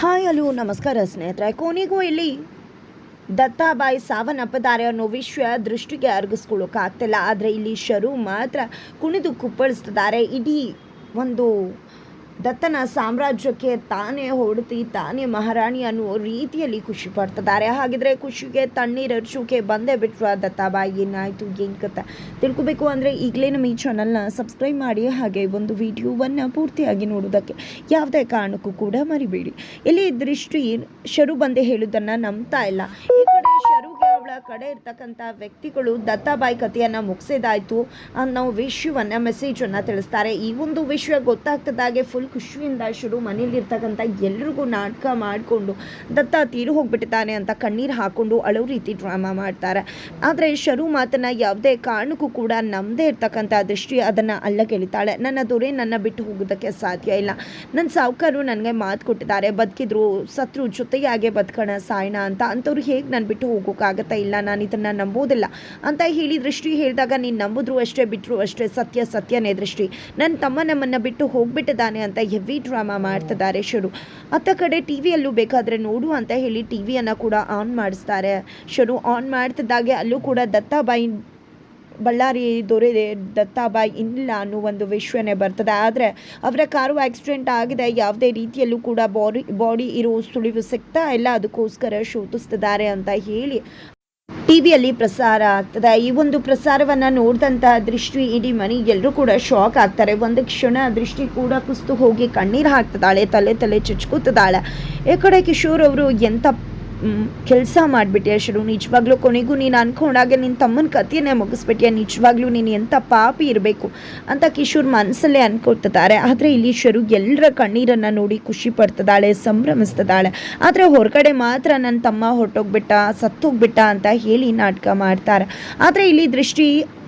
Hi, hello, ನಮಸ್ಕಾರ ಸ್ನೇಹಿತರೆ. ಕೊನೆಗೂ ಇಲ್ಲಿ ದತ್ತಾಬಾಯಿ ಸಾವನ್ನಪ್ಪದಾರೆ ಅನ್ನೋ ವಿಷಯ ದೃಷ್ಟಿಗೆ ಅರ್ಗಿಸ್ಕೊಳ್ಳೋಕ್ಕಾಗ್ತಿಲ್ಲ ಆದರೆ ಇಲ್ಲಿ ಶರು ಮಾತ್ರ ಕುಣಿದು ಕುಪ್ಪಳಿಸ್ತಿದ್ದಾರೆ. ಇಡೀ ಒಂದು ದತ್ತನ ಸಾಮ್ರಾಜ್ಯಕ್ಕೆ ತಾನೇ ಹೊಡೆತಿ ತಾನೇ ಮಹಾರಾಣಿ ಅನ್ನುವ ರೀತಿಯಲ್ಲಿ ಖುಷಿ ಪಡ್ತಿದ್ದಾರೆ. ಹಾಗಿದ್ರೆ ಖುಷಿಗೆ ತಣ್ಣೀರು ಹರ್ಚೋಕೆ ಬಂದೇ ಬಿಟ್ರು ಆ ದತ್ತಾಬಾಯಿ ಏನಾಯಿತು, ಏನು ತಿಳ್ಕೊಬೇಕು ಅಂದರೆ ಈಗಲೇ ನಮ್ಮ ಈ ಚಾನಲ್ನ ಸಬ್ಸ್ಕ್ರೈಬ್ ಮಾಡಿ, ಹಾಗೆ ಒಂದು ವಿಡಿಯೋವನ್ನು ಪೂರ್ತಿಯಾಗಿ ನೋಡೋದಕ್ಕೆ ಯಾವುದೇ ಕಾರಣಕ್ಕೂ ಕೂಡ ಮರಿಬೇಡಿ. ಇಲ್ಲಿ ದೃಷ್ಟಿ ಶರು ಬಂದೆ ಹೇಳೋದನ್ನು ನಂಬ್ತಾ ಇಲ್ಲ. ಕಡೆ ಇರ್ತಕ್ಕಂಥ ವ್ಯಕ್ತಿಗಳು ದತ್ತಾಬಾಯಿ ಕಥೆಯನ್ನು ಮುಗಿಸಿದಾಯಿತು ಅನ್ನೋ ವಿಷಯವನ್ನು ಮೆಸೇಜನ್ನು ತಿಳಿಸ್ತಾರೆ. ಈ ಒಂದು ವಿಷಯ ಗೊತ್ತಾಗ್ತದಾಗೆ ಫುಲ್ ಖುಷಿಯಿಂದ ಶುರು ಮನೇಲಿರ್ತಕ್ಕಂಥ ಎಲ್ರಿಗೂ ನಾಟಕ ಮಾಡಿಕೊಂಡು ದತ್ತ ತೀರು ಹೋಗ್ಬಿಟ್ಟಿದ್ದಾನೆ ಅಂತ ಕಣ್ಣೀರು ಹಾಕೊಂಡು ಅಳೋ ರೀತಿ ಡ್ರಾಮಾ ಮಾಡ್ತಾರೆ. ಆದರೆ ಶರು ಮಾತನ್ನ ಯಾವುದೇ ಕಾರಣಕ್ಕೂ ಕೂಡ ನಮ್ಮದೇ ಇರ್ತಕ್ಕಂಥ ದೃಷ್ಟಿ ಅದನ್ನು ಅಲ್ಲಗೆಳಿತಾಳೆ ನನ್ನ ದೊರೆ ನನ್ನ ಬಿಟ್ಟು ಹೋಗೋದಕ್ಕೆ ಸಾಧ್ಯ ಇಲ್ಲ. ನನ್ನ ಸಾವುಕಾರರು ನನಗೆ ಮಾತು ಕೊಟ್ಟಿದ್ದಾರೆ. ಬದುಕಿದ್ರು ಸತ್ರು ಜೊತೆಯಾಗೆ ಬದುಕೋಣ ಸಾಯಣ ಅಂತ. ಅಂಥವ್ರು ಹೇಗೆ ನಾನು ಬಿಟ್ಟು ಹೋಗೋಕ್ಕಾಗತ್ತಾ ಇಲ್ಲ, ನಾನು ಇದನ್ನು ನಂಬೋದಿಲ್ಲ ಅಂತ ಹೇಳಿ ದೃಷ್ಟಿ ಹೇಳಿದಾಗ ನೀನು ನಂಬಿದ್ರು ಅಷ್ಟೇ ಬಿಟ್ಟರು ಅಷ್ಟೇ, ಸತ್ಯ ಸತ್ಯನೇ ದೃಷ್ಟಿ. ನನ್ನ ತಮ್ಮ ನಮ್ಮನ್ನು ಬಿಟ್ಟು ಹೋಗ್ಬಿಟ್ಟಿದ್ದಾನೆ ಅಂತ ಹೆವಿ ಡ್ರಾಮಾ ಮಾಡ್ತಿದ್ದಾರೆ ಶುರು. ಅತ್ತ ಕಡೆ ಟಿ ವಿಯಲ್ಲೂ ಬೇಕಾದರೆ ನೋಡು ಅಂತ ಹೇಳಿ ಟಿ ವಿಯನ್ನು ಕೂಡ ಆನ್ ಮಾಡಿಸ್ತಾರೆ ಶುರು. ಆನ್ ಮಾಡ್ತಿದ್ದಾಗೆ ಅಲ್ಲೂ ಕೂಡ ದತ್ತಾಬಾಯಿ ಬಳ್ಳಾರಿ ದೊರೆ ದತ್ತಾಬಾಯಿ ಇಲ್ಲ ಅನ್ನೋ ಒಂದು ವಿಷಯನೇ ಬರ್ತದೆ. ಆದರೆ ಅವರ ಕಾರು ಆಕ್ಸಿಡೆಂಟ್ ಆಗಿದೆ, ಯಾವುದೇ ರೀತಿಯಲ್ಲೂ ಕೂಡ ಬಾಡಿ ಬಾಡಿ ಇರೋ ಸುಳಿವು ಸಿಗ್ತಾ ಇಲ್ಲ, ಅದಕ್ಕೋಸ್ಕರ ಶೋಧಿಸ್ತಿದ್ದಾರೆ ಅಂತ ಹೇಳಿ ಟಿವಿಯಲ್ಲಿ ಪ್ರಸಾರ ಆಗ್ತದೆ. ಈ ಒಂದು ಪ್ರಸಾರವನ್ನು ನೋಡಿದಂತಹ ದೃಷ್ಟಿ ಇಡೀ ಮನೆ ಎಲ್ಲರೂ ಕೂಡ ಶಾಕ್ ಆಗ್ತಾರೆ. ಒಂದು ಕ್ಷಣ ದೃಷ್ಟಿ ಕೂಡ ಕುಸ್ತು ಹೋಗಿ ಕಣ್ಣೀರು ಹಾಕ್ತದಾಳೆ ತಲೆ ತಲೆ ಚುಚ್ಕುತ್ತದಾಳೆ ಈ ಕಡೆ ಕಿಶೋರ್ ಅವರು ಎಂಥ ಕೆಲಸ ಮಾಡಿಬಿಟ್ಟೆ ಶುರು. ನಿಜವಾಗ್ಲೂ ಕೊನೆಗೂ ನೀನು ಅನ್ಕೊಂಡಾಗೆ ನಿನ್ನ ತಮ್ಮನ ಕಥೆಯನ್ನೇ ಮುಗಿಸ್ಬಿಟ್ಟೆ ನಿಜವಾಗ್ಲೂ ನೀನು ಎಂಥ ಪಾಪಿ ಇರಬೇಕು ಅಂತ ಕಿಶೋರ್ ಮನಸ್ಸಲ್ಲೇ ಅನ್ಕೊಳ್ತಿದ್ದಾರೆ ಆದರೆ ಇಲ್ಲಿ ಶರು ಎಲ್ಲರ ಕಣ್ಣೀರನ್ನು ನೋಡಿ ಖುಷಿ ಪಡ್ತದಾಳೆ ಸಂಭ್ರಮಿಸ್ತದಾಳೆ ಆದರೆ ಹೊರಗಡೆ ಮಾತ್ರ ನನ್ನ ತಮ್ಮ ಹೊರಟೋಗ್ಬಿಟ್ಟ, ಸತ್ತೋಗ್ಬಿಟ್ಟ ಅಂತ ಹೇಳಿ ನಾಟಕ ಮಾಡ್ತಾರೆ. ಆದರೆ ಇಲ್ಲಿ ದೃಷ್ಟಿ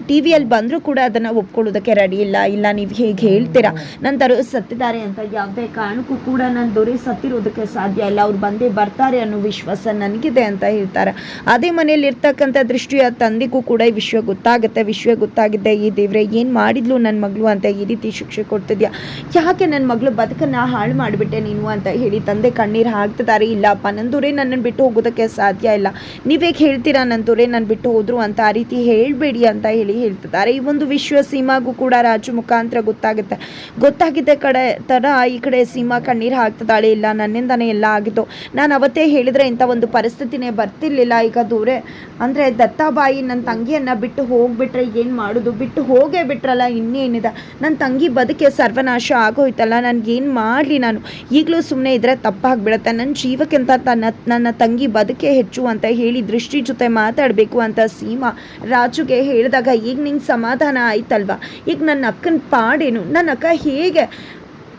ಟಿ ವಿಯಲ್ಲಿ ಬಂದರೂ ಕೂಡ ಅದನ್ನು ಒಪ್ಕೊಳ್ಳೋದಕ್ಕೆ ರೆಡಿ ಇಲ್ಲ. ಇಲ್ಲ, ನೀವು ಹೇಗೆ ಹೇಳ್ತೀರಾ? ನನ್ನ ತರ ಸತ್ತಿದ್ದಾರೆ ಅಂತ ಯಾವುದೇ ಕಾರಣಕ್ಕೂ ಕೂಡ ನನ್ನ ದೊರೆ ಸತ್ತಿರೋದಕ್ಕೆ ಸಾಧ್ಯ ಇಲ್ಲ. ಅವ್ರು ಬಂದೇ ಬರ್ತಾರೆ ಅನ್ನೋ ವಿಶ್ವಾಸ ನನಗಿದೆ ಅಂತ ಹೇಳ್ತಾರೆ. ಅದೇ ಮನೆಯಲ್ಲಿ ಇರ್ತಕ್ಕಂಥ ದೃಷ್ಟಿಯ ತಂದೆಗೂ ಕೂಡ ಈ ವಿಷಯ ಗೊತ್ತಾಗುತ್ತೆ. ವಿಷಯ ಗೊತ್ತಾಗಿದೆ. ಈ ದೇವ್ರೆ ಏನು ಮಾಡಿದ್ಲು ನನ್ನ ಮಗಳು ಅಂತ ಈ ರೀತಿ ಶಿಕ್ಷೆ ಕೊಡ್ತಿದ್ಯಾ? ಯಾಕೆ ನನ್ನ ಮಗಳು ಬದುಕನ್ನು ಹಾಳು ಮಾಡಿಬಿಟ್ಟೆ ನೀನು ಅಂತ ಹೇಳಿ ತಂದೆ ಕಣ್ಣೀರು ಹಾಕ್ತಿದ್ದಾರೆ. ಇಲ್ಲಪ್ಪ ದೊರೆ ನನ್ನನ್ನು ಬಿಟ್ಟು ಹೋಗೋದಕ್ಕೆ ಸಾಧ್ಯ ಇಲ್ಲ. ನೀವೇಗೆ ಹೇಳ್ತೀರಾ ನನ್ನ ದೊರೆ ನನ್ನ ಬಿಟ್ಟು ಹೋದ್ರು ಅಂತ ಆ ರೀತಿ ಹೇಳಬೇಡಿ ಅಂತ ಹೇಳಿ ಹೇಳ್ತಿದ್ದಾರೆ. ಈ ಒಂದು ವಿಶ್ವ ಸೀಮಾಗೂ ಕೂಡ ರಾಜು ಮುಖಾಂತರ ಗೊತ್ತಾಗುತ್ತೆ. ಗೊತ್ತಾಗಿದ್ದ ಕಡೆ ತರ ಈ ಕಡೆ ಸೀಮಾ ಕಣ್ಣೀರು ಹಾಕ್ತಿದ್ದಾಳೆ. ಇಲ್ಲ, ನನ್ನಿಂದನೇ ಎಲ್ಲ ಆಗಿತ್ತು ನಾನು ಅವತ್ತೇ ಹೇಳಿದ್ರೆ ಇಂಥ ಒಂದು ಪರಿಸ್ಥಿತಿನೇ ಬರ್ತಿರ್ಲಿಲ್ಲ. ಈಗ ದೂರೇ, ಅಂದರೆ ದತ್ತಾಬಾಯಿ ನನ್ನ ತಂಗಿಯನ್ನು ಬಿಟ್ಟು ಹೋಗಿಬಿಟ್ರೆ ಏನು ಮಾಡೋದು? ಬಿಟ್ಟು ಹೋಗೇ ಬಿಟ್ರಲ್ಲ, ಇನ್ನೇನಿದೆ? ನನ್ನ ತಂಗಿ ಬದುಕೆ ಸರ್ವನಾಶ ಆಗೋಯ್ತಲ್ಲ ನನಗೇನು ಮಾಡಲಿ ನಾನು? ಈಗಲೂ ಸುಮ್ಮನೆ ಇದ್ರೆ ತಪ್ಪಾಗ್ಬಿಡುತ್ತೆ. ನನ್ನ ಜೀವಕ್ಕಿಂತ ತನ್ನ, ನನ್ನ ತಂಗಿ ಬದುಕೆ ಹೆಚ್ಚು ಅಂತ ಹೇಳಿ ದೃಷ್ಟಿ ಜೊತೆ ಮಾತಾಡಬೇಕು ಅಂತ ಸೀಮಾ ರಾಜುಗೆ ಹೇಳಿದಾಗ ಈಗ ನಿಂಗೆ ಸಮಾಧಾನ ಆಯ್ತಲ್ವಾ? ಈಗ ನನ್ನ ಅಕ್ಕನ ಪಾಡೇನು? ನನ್ನ ಅಕ್ಕ ಹೇಗೆ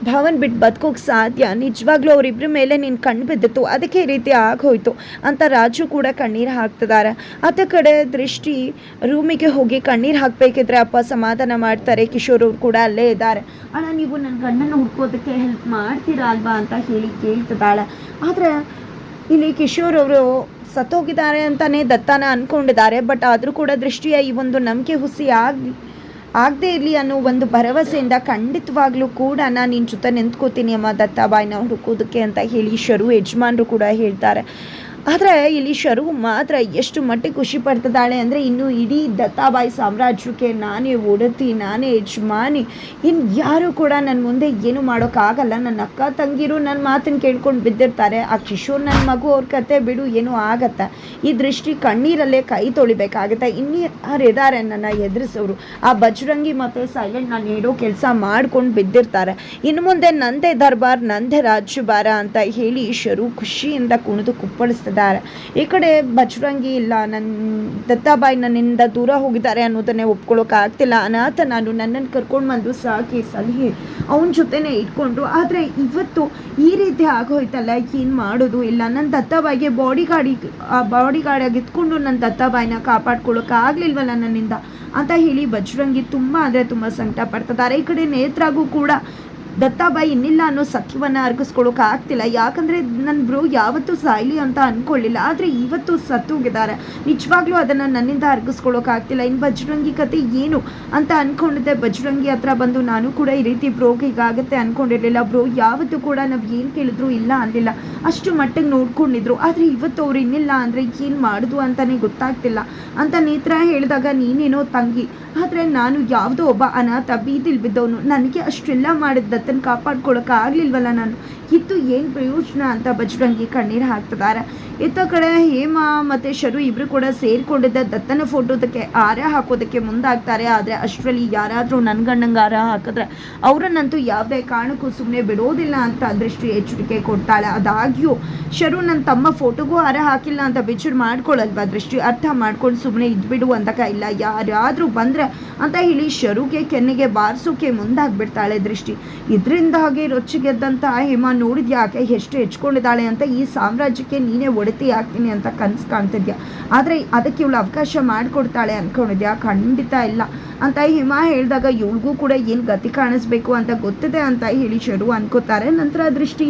ಭಾವನ್ ಬಿಟ್ಟು ಬದುಕೋಕೆ ಸಾಧ್ಯ? ನಿಜವಾಗ್ಲೂ ಅವರಿಬ್ಬರ ಮೇಲೆ ನೀನು ಕಣ್ಣು ಬಿದ್ದಿತ್ತು. ಅದಕ್ಕೆ ಈ ರೀತಿ ಆಗೋಯ್ತು ಅಂತ ರಾಜು ಕೂಡ ಕಣ್ಣೀರು ಹಾಕ್ತಿದ್ದಾರೆ ಆತ ಕಡೆ ದೃಷ್ಟಿ ರೂಮಿಗೆ ಹೋಗಿ ಕಣ್ಣೀರು ಹಾಕಬೇಕಿದ್ರೆ ಅಪ್ಪ ಸಮಾಧಾನ ಮಾಡ್ತಾರೆ. ಕಿಶೋರ್ ಅವ್ರು ಕೂಡ ಅಲ್ಲೇ ಇದ್ದಾರೆ ಅಣ್ಣ, ನೀವು ನನ್ನ ಗಂಡನ ಹುಡ್ಕೋದಕ್ಕೆ ಹೆಲ್ಪ್ ಮಾಡ್ತೀರಾ ಅಲ್ವಾ ಅಂತ ಹೇಳಿ ಕೇಳ್ತಿದ್ದಾಳೆ. ಆದರೆ ಇಲ್ಲಿ ಕಿಶೋರ್ ಅವರು ಸತ್ತೋಗಿದ್ದಾರೆ ಅಂತಲೇ ದತ್ತಾನ ಅಂದ್ಕೊಂಡಿದ್ದಾರೆ ಬಟ್ ಆದರೂ ಕೂಡ ದೃಷ್ಟಿಯ ಈ ಒಂದು ನಂಬಿಕೆ ಹುಸಿ ಆಗಿ, ಆಗದೆ ಇರಲಿ ಅನ್ನೋ ಒಂದು ಭರವಸೆಯಿಂದ ಖಂಡಿತವಾಗ್ಲೂ ಕೂಡ ನಾನು ನಿನ್ನ ಜೊತೆ ನಿಂತ್ಕೋತೀನಿ ಅಮ್ಮ ದತ್ತಾಬಾಯಿನ ಹುಡುಕೋದಕ್ಕೆ ಅಂತ ಹೇಳಿ ಶರು ಯಜಮಾನರು ಕೂಡ ಹೇಳ್ತಾರೆ. ಆದರೆ ಇಲ್ಲಿ ಶರು ಮಾತ್ರ ಎಷ್ಟು ಮಟ್ಟಿಗೆ ಖುಷಿ ಪಡ್ತಿದ್ದಾಳೆ ಅಂದರೆ ಇನ್ನು ಇಡೀ ದತ್ತಾಬಾಯಿ ಸಾಮ್ರಾಜ್ಯಕ್ಕೆ ನಾನೇ ಒಡತಿ ನಾನೇ ಯಜಮಾನಿ. ಇನ್ನು ಯಾರೂ ಕೂಡ ನನ್ನ ಮುಂದೆ ಏನು ಮಾಡೋಕ್ಕಾಗಲ್ಲ. ನನ್ನ ಅಕ್ಕ ತಂಗಿರು ನನ್ನ ಮಾತನ್ನು ಕೇಳ್ಕೊಂಡು ಬಿದ್ದಿರ್ತಾರೆ. ಆ ಕಿಶೋರ್ ನನ್ನ ಮಗು ಅವ್ರ ಕತೆ ಬಿಡು, ಏನೋ ಆಗತ್ತೆ. ಈ ದೃಷ್ಟಿ ಕಣ್ಣೀರಲ್ಲೇ ಕೈ ತೊಳಿಬೇಕಾಗತ್ತೆ. ಇನ್ನು ನನ್ನ ಎದುರಿಸೋರು. ಆ ಬಜರಂಗಿ ಮತ್ತು ಸೈಲೆಂಟ್ ನಾನು ನೀಡೋ ಕೆಲಸ ಮಾಡ್ಕೊಂಡು ಬಿದ್ದಿರ್ತಾರೆ. ಇನ್ನು ಮುಂದೆ ನಂದೇ ದರ್ಬಾರ್, ನಂದೇ ರಾಜ್ಯಭಾರ ಅಂತ ಹೇಳಿ ಶರು ಖುಷಿಯಿಂದ ಕುಣಿದು ಕುಪ್ಪಳಿಸ್ತಿದ್ದಾರೆ ಈ ಕಡೆ ಬಜರಂಗಿ ಇಲ್ಲ ನನ್ನ ದತ್ತಾಬಾಯಿ ನನ್ನಿಂದ ದೂರ ಹೋಗಿದ್ದಾರೆ ಅನ್ನೋದನ್ನೇ ಒಪ್ಕೊಳ್ಳೋಕ್ಕಾಗ್ತಿಲ್ಲ. ಅನಾಥ ನಾನು ನನ್ನನ್ನು ಕರ್ಕೊಂಡು ಬಂದು ಸಾಕಿ ಸಲಹೆ ಅವನ ಜೊತೆನೇ ಇಟ್ಕೊಂಡು, ಆದರೆ ಇವತ್ತು ಈ ರೀತಿ ಆಗೋಯ್ತಲ್ಲ, ಏನು ಮಾಡೋದು ಇಲ್ಲ. ನನ್ನ ದತ್ತಾಬಾಯಿಗೆ ಬಾಡಿ ಗಾಡಿ ಬಾಡಿ ಗಾರ್ಡಾಗಿ ಇದ್ಕೊಂಡು ನನ್ನ ದತ್ತಾಬಾಯಿನ ಕಾಪಾಡ್ಕೊಳ್ಳೋಕ್ಕಾಗಲಿಲ್ವಲ್ಲ ನನ್ನಿಂದ ಅಂತ ಹೇಳಿ ಬಜರಂಗಿ ತುಂಬ, ಅಂದರೆ ತುಂಬ ಸಂಕಟ ಪಡ್ತಿದ್ದಾರೆ ಈ ಕಡೆ ನೇತ್ರಾಗೂ ಕೂಡ ದತ್ತಾಬಾಯಿ ಇನ್ನಿಲ್ಲ ಅನ್ನೋ ಸತ್ಯವನ್ನ ಅರ್ಗಿಸ್ಕೊಳ್ಳೋಕೆ ಆಗ್ತಿಲ್ಲ. ಯಾಕಂದ್ರೆ ನನ್ನ ಬ್ರೋ ಯಾವತ್ತೂ ಸಾಯ್ಲಿ ಅಂತ ಅನ್ಕೊಳ್ಳಿಲ್ಲ ಆದ್ರೆ ಇವತ್ತು ಸತ್ತೋಗಿದ್ದಾರೆ ನಿಜವಾಗ್ಲೂ ಅದನ್ನ ನನ್ನಿಂದ ಅರ್ಗಿಸ್ಕೊಳಕ್ ಆಗ್ತಿಲ್ಲ. ಇನ್ನು ಬಜರಂಗಿ ಕತೆ ಏನು ಅಂತ ಅನ್ಕೊಂಡಿದ್ದೆ. ಬಜರಂಗಿ ಹತ್ರ ಬಂದು ನಾನು ಕೂಡ ಈ ರೀತಿ ಬ್ರೋಗೆ ಹೀಗಾಗತ್ತೆ ಅನ್ಕೊಂಡಿರ್ಲಿಲ್ಲ. ಬ್ರೋ, ಯಾವತ್ತೂ ಕೂಡ ನಾವು ಏನು ಕೇಳಿದ್ರು ಇಲ್ಲ ಅಂದಿಲ್ಲ. ಅಷ್ಟು ಮಟ್ಟಿಗೆ ನೋಡ್ಕೊಂಡಿದ್ರು. ಆದ್ರೆ ಇವತ್ತು ಅವ್ರು ಇನ್ನಿಲ್ಲ ಅಂದ್ರೆ ಏನು ಮಾಡುದು ಅಂತಾನೆ ಗೊತ್ತಾಗ್ತಿಲ್ಲ. ಅಂತ ನೇತ್ರ ಹೇಳಿದಾಗ, ನೀನೇನೋ ತಂಗಿ. ಆದ್ರೆ ನಾನು ಯಾವುದೋ ಒಬ್ಬ ಅನಾಥ ಬೀದಿಲ್ ಬಿದ್ದವನು. ನನಗೆ ಅಷ್ಟೆಲ್ಲ ಮಾಡಿದ ದತ್ತನ ಕಾಪಾಡ್ಕೊಳಕ್ಕೆ ಆಗ್ಲಿಲ್ವಲ್ಲ ನಾನು. ಇತ್ತು ಏನು ಪ್ರಯೋಜನ ಅಂತ ಬಜರಂಗಿ ಕಣ್ಣೀರು ಹಾಕ್ತಿದ್ದಾರೆ ಇತ್ತ ಕಡೆ ಹೇಮಾ ಮತ್ತೆ ಶರು ಇಬ್ರು ಕೂಡ ಸೇರ್ಕೊಂಡಿದ್ದ ದತ್ತನ ಫೋಟೋದಕ್ಕೆ ಹಾರ ಹಾಕೋದಕ್ಕೆ ಮುಂದಾಗ್ತಾರೆ. ಆದ್ರೆ ಅಷ್ಟರಲ್ಲಿ ಯಾರಾದ್ರೂ ನನ್ ಗಂಡಂಗೆ ಹಾರ ಹಾಕಿದ್ರೆ ಅವರನ್ನಂತೂ ಯಾವುದೇ ಕಾರಣಕ್ಕೂ ಸುಮ್ಮನೆ ಬಿಡೋದಿಲ್ಲ ಅಂತ ದೃಷ್ಟಿ ಎಚ್ಚರಿಕೆ ಕೊಡ್ತಾಳೆ. ಅದಾಗ್ಯೂ ಶರು ನನ್ನ ತಮ್ಮ ಫೋಟೋಗೂ ಹಾರ ಹಾಕಿಲ್ಲ ಅಂತ ಬೇಜಾರು ಮಾಡ್ಕೊಳ್ಳಲ್ವಾ ದೃಷ್ಟಿ? ಅರ್ಥ ಮಾಡ್ಕೊಂಡು ಸುಮ್ಮನೆ ಇದ್ಬಿಡು ಅಂತಕ ಇಲ್ಲ. ಯಾರಾದ್ರೂ ಬಂದ್ರೆ ಅಂತ ಹೇಳಿ ಶರುಗೆ ಕೆನ್ನೆಗೆ ಬಾರಿಸೋಕೆ ಮುಂದಾಗ್ಬಿಡ್ತಾಳೆ ದೃಷ್ಟಿ. ಇದರಿಂದಾಗಿ ರೊಚ್ಚಿಗೆದ್ದಂತ ಹೇಮ ನೋಡಿದ್ಯಾಕೆ ಎಷ್ಟು ಹೆಚ್ಕೊಂಡಿದ್ದಾಳೆ ಅಂತ ಈ ಸಾಮ್ರಾಜ್ಯಕ್ಕೆ ನೀನೇ ಒಡತಿ ಹಾಕ್ತೀನಿ ಅಂತ ಕನಸು ಕಾಣ್ತಿದ್ಯಾ? ಆದರೆ ಅದಕ್ಕೆ ಇವಳು ಅವಕಾಶ ಮಾಡಿಕೊಡ್ತಾಳೆ ಅಂದ್ಕೊಂಡಿದ್ಯಾ ಖಂಡಿತ ಇಲ್ಲ. ಅಂತ ಹಿಮ ಹೇಳಿದಾಗ ಇವಳಿಗೂ ಕೂಡ ಏನು ಗತಿ ಕಾಣಿಸ್ಬೇಕು ಅಂತ ಗೊತ್ತಿದೆ ಅಂತ ಹೇಳಿ ಶರು ಅನ್ಕೋತಾರೆ. ನಂತರ ದೃಷ್ಟಿ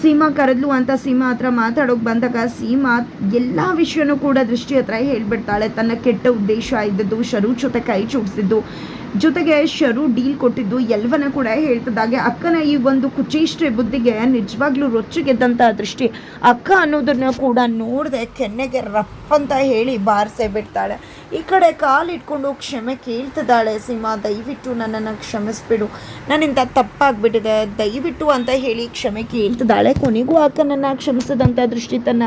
ಸೀಮಾ ಕರೆದ್ಲು ಅಂತ ಸೀಮಾ ಹತ್ರ ಮಾತಾಡೋಕೆ ಬಂದಾಗ ಸೀಮಾ ಎಲ್ಲ ವಿಷಯನೂ ಕೂಡ ದೃಷ್ಟಿ ಹತ್ರ ಹೇಳಿಬಿಡ್ತಾಳೆ. ತನ್ನ ಕೆಟ್ಟ ಉದ್ದೇಶ ಇದ್ದದ್ದು ಶರು ಜೊತೆ ಕೈ ಚೂಡಿಸಿದ್ದು ಜೊತೆಗೆ ಶರು ಡೀಲ್ ಕೊಟ್ಟಿದ್ದು ಎಲ್ವನ ಕೂಡ ಹೇಳ್ತಿದ್ದಾಗೆ ಅಕ್ಕನ ಈ ಒಂದು ಕುಚೇಷ್ಟೆ ಬುದ್ಧಿಗೆ ನಿಜವಾಗ್ಲೂ ರೊಚ್ಚಿಗೆದ್ದಂಥ ದೃಷ್ಟಿ. ಅಕ್ಕ ಅನ್ನೋದನ್ನ ಕೂಡ ನೋಡದೆ ಕೆನ್ನೆಗೆ ರಪ್ಪ ಅಂತ ಹೇಳಿ ಬಾರಿಸೇ ಬಿಡ್ತಾಳೆ. ಈ ಕಡೆ ಕಾಲಿಟ್ಕೊಂಡು ಕ್ಷಮೆ ಕೇಳ್ತಿದ್ದಾಳೆ ಸೀಮಾ ದಯವಿಟ್ಟು ನನ್ನನ್ನು ಕ್ಷಮಿಸ್ಬಿಡು. ನನ್ನಿಂದ ತಪ್ಪಾಗ್ಬಿಟ್ಟಿದೆ. ದಯವಿಟ್ಟು ಅಂತ ಹೇಳಿ ಕ್ಷಮೆ ಕೇಳ್ತಿದ್ದಾಳೆ. ಕೊನೆಗೂ ಅಕ್ಕನನ್ನು ಕ್ಷಮಿಸಿದಂಥ ದೃಷ್ಟಿ ತನ್ನ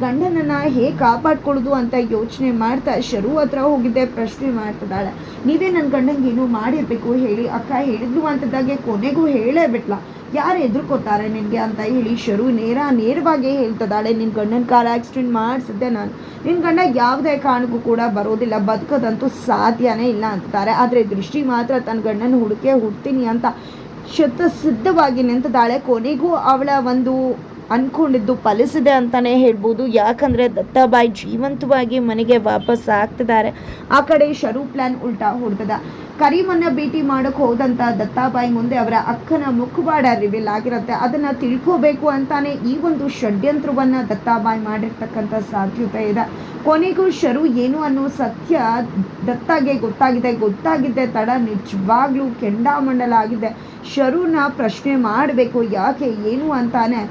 ಗಂಡನನ್ನ ಹೇಗೆ ಕಾಪಾಡ್ಕೊಳ್ಳೋದು ಅಂತ ಯೋಚನೆ ಮಾಡ್ತಾ ಶರು ಹತ್ರ ಹೋಗಿದ್ದೆ ಪ್ರಶ್ನೆ ಮಾಡ್ತಿದ್ದಾಳೆ. ನೀವೇ ನನ್ನ ಗಂಡಂಗೆ ಏನೋ ಮಾಡಿರಬೇಕು ಹೇಳಿ, ಅಕ್ಕ ಹೇಳಿದ್ಲು ಅಂತದಾಗೆ ಕೊನೆಗೂ ಹೇಳೇ ಬಿಟ್ಲಾ. ಯಾರು ಎದುರ್ಕೋತಾರೆ ನಿನಗೆ ಅಂತ ಹೇಳಿ ಶರು ನೇರ ನೇರವಾಗಿ ಹೇಳ್ತದಾಳೆ. ನಿನ್ನ ಗಂಡನ ಕಾರ್ ಆಕ್ಸಿಡೆಂಟ್ ಮಾಡಿಸಿದ್ದೆ ನಾನು. ನಿನ್ನ ಗಂಡ ಯಾವುದೇ ಕಾರಣಕ್ಕೂ ಕೂಡ ಬರೋದಿಲ್ಲ, ಬದುಕೋದಂತೂ ಸಾಧ್ಯನೇ ಇಲ್ಲ ಅಂತಾರೆ. ಆದರೆ ದೃಷ್ಟಿ ಮಾತ್ರ ತನ್ನ ಗಂಡನ ಹುಡುಕೆ ಹುಡ್ತೀನಿ ಅಂತ ಶತ ಸಿದ್ಧವಾಗಿ ನಿಂತಿದ್ದಾಳೆ ಕೊನೆಗೂ ಅವಳ ಒಂದು ಅನ್ಕೊಂಡಿದ್ದು ಫಲಿಸಿದೆ ಅಂತಲೇ ಹೇಳ್ಬೋದು. ಯಾಕಂದ್ರೆ ದತ್ತಾಬಾಯಿ ಜೀವಂತವಾಗಿ ಮನೆಗೆ ವಾಪಸ್ ಆಗ್ತಿದ್ದಾರೆ. ಆ ಕಡೆ ಶರು ಪ್ಲಾನ್ ಉಲ್ಟಾ ಹೊಡೆದದ. ಕರೀಮನ್ನ ಭೇಟಿ ಮಾಡಕ್ ಹೋದಂತ ದತ್ತಾಬಾಯಿ ಮುಂದೆ ಅವರ ಅಕ್ಕನ ಮುಖವಾಡ ರಿವೀಲ್ ಆಗಿರುತ್ತೆ. ಅದನ್ನ ತಿಳ್ಕೋಬೇಕು ಅಂತಾನೆ ಈ ಒಂದು ಷಡ್ಯಂತ್ರವನ್ನ ದತ್ತಾಬಾಯಿ ಮಾಡಿರ್ತಕ್ಕಂಥ ಸಾಧ್ಯತೆ ಇದೆ. ಕೊನೆಗೂ ಶರು ಏನು ಅನ್ನೋ ಸತ್ಯ ದತ್ತಾಗೆ ಗೊತ್ತಾಗಿದೆ. ಗೊತ್ತಾಗಿದೆ, ತಡ ನಿಜವಾಗ್ಲೂ ಕೆಂಡಾಮಂಡಲ ಆಗಿದೆ. ಶರುನ ಪ್ರಶ್ನೆ ಮಾಡಬೇಕು, ಯಾಕೆ, ಏನು ಅಂತಾನೆ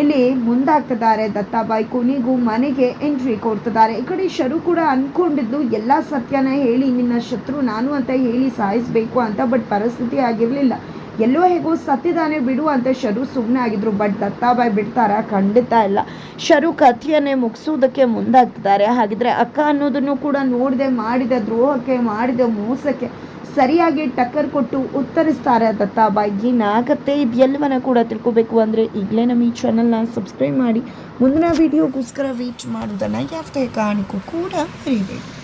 ಇಲ್ಲಿ ಮುಂದಾಗ್ತಿದ್ದಾರೆ. ದತ್ತಾಬಾಯಿ ಕೊನೆಗೂ ಮನೆಗೆ ಎಂಟ್ರಿ ಕೊಡ್ತಿದ್ದಾರೆ. ಈ ಕಡೆ ಶರು ಕೂಡ ಅಂದ್ಕೊಂಡಿದ್ದು ಎಲ್ಲ ಸತ್ಯನ ಹೇಳಿ ನಿನ್ನ ಶತ್ರು ನಾನು ಅಂತ ಹೇಳಿ ಸಾಯಿಸ್ಬೇಕು ಅಂತ ಬಟ್ ಪರಿಸ್ಥಿತಿ ಆಗಿರಲಿಲ್ಲ. ಎಲ್ಲೋ ಹೇಗೋ ಸತ್ತಿದ್ದಾನೆ ಬಿಡು ಅಂತ ಶರು ಸುಮ್ಮನೆ ಆಗಿದ್ರು, ಬಟ್ ದತ್ತಾಬಾಯಿ ಬಿಡ್ತಾರ? ಖಂಡಿತ ಇಲ್ಲ. ಶರು ಕಥೆಯನ್ನೇ ಮುಗಿಸೋದಕ್ಕೆ ಮುಂದಾಗ್ತಿದ್ದಾರೆ. ಹಾಗಿದ್ರೆ ಅಕ್ಕ ಅನ್ನೋದನ್ನು ಕೂಡ ನೋಡಿದೆ, ಮಾಡಿದ, ದ್ರೋಹಕ್ಕೆ, ಮಾಡಿದ, ಮೋಸಕ್ಕೆ ಸರಿಯಾಗಿ ಟಕ್ಕರ್ ಕೊಟ್ಟು ಉತ್ತರಿಸ್ತಾರೆ ದತ್ತಾಬಾಯಿ ಏನಾಗತ್ತೆ ಇದೆಲ್ಲವನ್ನ ಕೂಡ ತಿಳ್ಕೊಬೇಕು ಅಂದರೆ ಈಗಲೇ ನಮ್ಮ ಈ ಚಾನಲ್ನ ಸಬ್ಸ್ಕ್ರೈಬ್ ಮಾಡಿ. ಮುಂದಿನ ವೀಡಿಯೋಗೋಸ್ಕರ ವೇಟ್ ಮಾಡೋದನ್ನು ಯಾವುದೇ ಕಾರಣಕ್ಕೂ ಕೂಡ ಮರಿಬೇಡಿ.